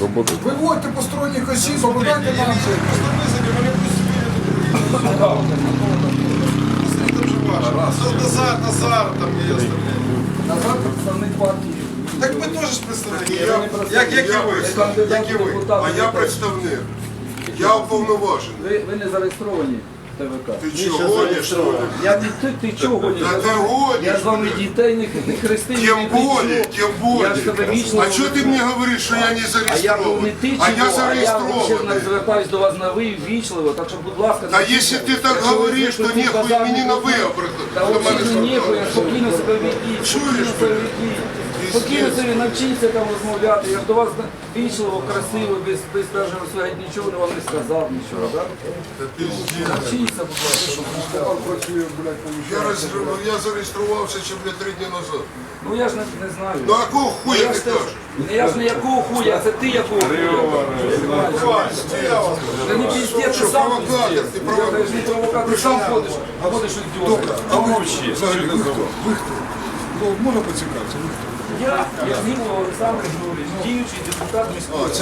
Роботи. Виводьте посторонніх осіб, подайте нам. Назар, Назар, там є остальні. Назад представник партії. Так ми теж представники. Як, як і ви? Як і ви? А я представник. Я уповноважений. Ви, ви не зареєстровані ТВК. Ти чого гониш? що ли? Я не ти, ти чого гониш? Та Я ти з вами- гониш, Я з вами блядь. дітей не, не хрестив. Тем не более, кричу. тем более. Я ж тебе вічно... А что ты мне говоришь, что я не А я не зарегистрирован? ти А чого, я а я зарегистрованный. звертаюсь до вас на ви вічливо, так що, будь ласка... Да не если тикайте. ты так Якщо ви говоришь, то звикли нехуй базарні мені на ви конфлікти, Та до мене взагалі ніхуя, звертатися. спокійно себе ведіть, спокійно Чуєш, себе блядь? Спокійно собі навчіться там розмовляти. Я ж до вас вічливо, красиво, без, без даже своєї нічого вам не сказав, нічого, так? Навчіться, будь ласка. Я, роз- я зареєструвався ще, блядь, три дні назад. Ну я ж не, не знаю. Ну а кого хуя я ти ж теж- кажеш? Я ж не якого хуя, це ти якого хуя. Це не піздець, ти сам провокатор, піздець. ти провокатор. Ти ж не провокатор, ти сам ходиш, ходиш. А взагалі ви хто? Ви хто? Можна поцікавитися? Я? Я, Олександр Григорович, діючий депутат міської ради.